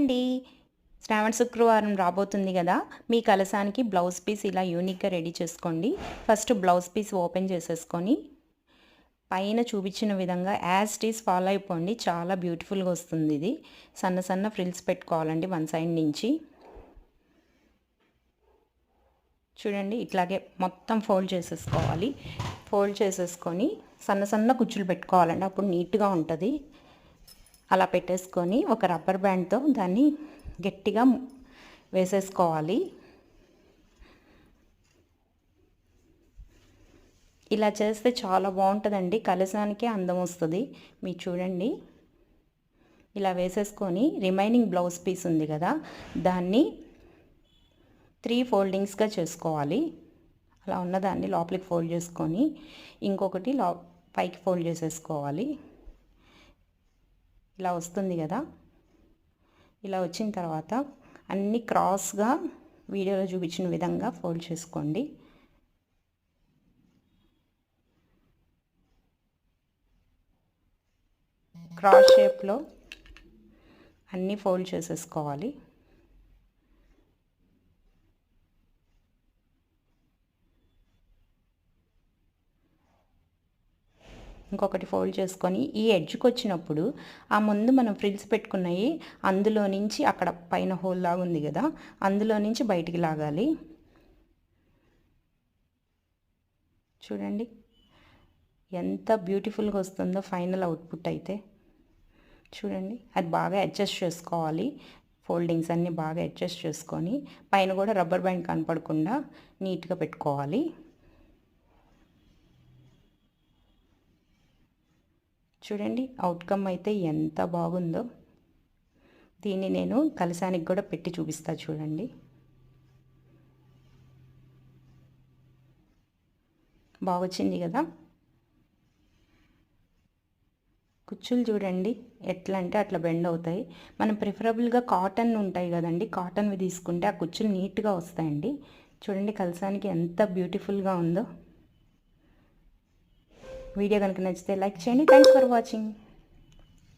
అండి. శ్రావణ శుక్రవారం రాబోతుంది కదా. మీ కలసానికి బ్లౌజ్ పీస్ ఇలా యూనిక్గా రెడీ చేసుకోండి. ఫస్ట్ బ్లౌజ్ పీస్ ఓపెన్ చేసేసుకొని పైన చూపించిన విధంగా యాజ్ టీస్ ఫాలో అయిపోండి. చాలా బ్యూటిఫుల్గా వస్తుంది ఇది. సన్న సన్న ఫ్రిల్స్ పెట్టుకోవాలండి వన్ సైడ్ నుంచి. చూడండి ఇట్లాగే మొత్తం ఫోల్డ్ చేసేసుకోవాలి. ఫోల్డ్ చేసేసుకొని సన్న సన్న కుచ్చులు పెట్టుకోవాలండి. అప్పుడు నీట్గా ఉంటుంది. అలా పెట్టేసుకొని ఒక రబ్బర్ బ్యాండ్తో దాన్ని గట్టిగా వేసేసుకోవాలి. ఇలా చేస్తే చాలా బాగుంటుందండి. కలసానికే అందం వస్తుంది. మీరు చూడండి. ఇలా వేసేసుకొని రిమైనింగ్ బ్లౌజ్ పీస్ ఉంది కదా దాన్ని త్రీ ఫోల్డింగ్స్గా చేసుకోవాలి. అలా ఉన్నదాన్ని లోపలికి ఫోల్డ్ చేసుకొని ఇంకొకటి లో పైకి ఫోల్డ్ చేసేసుకోవాలి. ఇలా వస్తుంది కదా. ఇలా వచ్చిన తర్వాత అన్నీ క్రాస్గా వీడియోలో చూపించిన విధంగా ఫోల్డ్ చేసుకోండి. క్రాస్ షేప్లో అన్నీ ఫోల్డ్ చేసేసుకోవాలి. ఇంకొకటి ఫోల్డ్ చేసుకొని ఈ ఎడ్జ్కి వచ్చినప్పుడు ఆ ముందు మనం ఫ్రిల్స్ పెట్టుకున్నాయి అందులో నుంచి అక్కడ పైన హోల్ లాగా ఉంది కదా అందులో నుంచి బయటికి లాగాలి. చూడండి ఎంత బ్యూటిఫుల్గా వస్తుందో ఫైనల్ అవుట్పుట్ అయితే. చూడండి అది బాగా అడ్జస్ట్ చేసుకోవాలి. ఫోల్డింగ్స్ అన్నీ బాగా అడ్జస్ట్ చేసుకొని పైన కూడా రబ్బర్ బ్యాండ్ కనపడకుండా నీట్గా పెట్టుకోవాలి. చూడండి అవుట్కమ్ అయితే ఎంత బాగుందో. దీన్ని నేను కలసానికి కూడా పెట్టి చూపిస్తా చూడండి. బాగొచ్చింది కదా. కుచ్చులు చూడండి ఎట్లా అంటే అట్లా బెండ్ అవుతాయి. మనం ప్రిఫరబుల్గా కాటన్ ఉంటాయి కదండి కాటన్వి తీసుకుంటే ఆ కుచ్చులు నీట్గా వస్తాయండి. చూడండి కలసానికి ఎంత బ్యూటిఫుల్గా ఉందో. వీడియో కనుక నచ్చితే లైక్ చేయండి. Thanks for watching